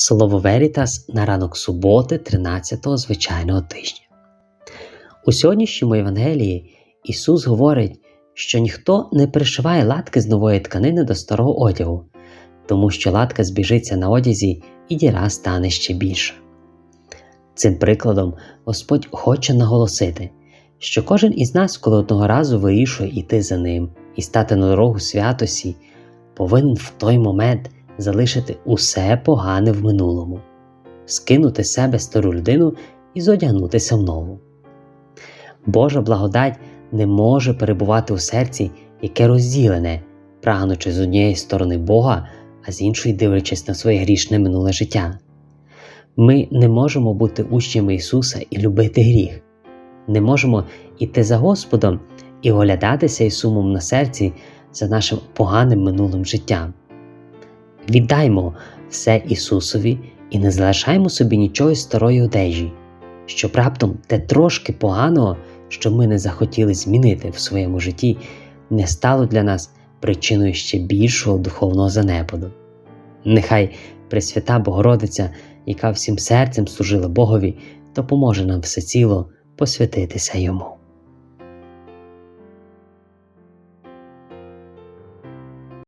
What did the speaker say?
Слово Верітас на ранок суботи 13-го звичайного тижня. У сьогоднішньому Євангелії Ісус говорить, що ніхто не пришиває латки з нової тканини до старого одягу, тому що латка збіжиться на одязі і діра стане ще більша. Цим прикладом Господь хоче наголосити, що кожен із нас, коли одного разу вирішує йти за ним і стати на дорогу святості, повинен в той момент залишити усе погане в минулому, скинути себе стару людину і зодягнутися в нову. Божа благодать не може перебувати у серці, яке розділене, прагнучи з однієї сторони Бога, а з іншої дивлячись на своє грішне минуле життя. Ми не можемо бути учнями Ісуса і любити гріх, не можемо іти за Господом і оглядатися із сумом на серці за нашим поганим минулим життям. Віддаймо все Ісусові і не залишаймо собі нічого із старої одежі, щоб раптом те трошки поганого, що ми не захотіли змінити в своєму житті, не стало для нас причиною ще більшого духовного занепаду. Нехай Пресвята Богородиця, яка всім серцем служила Богові, допоможе нам всеціло посвятитися йому.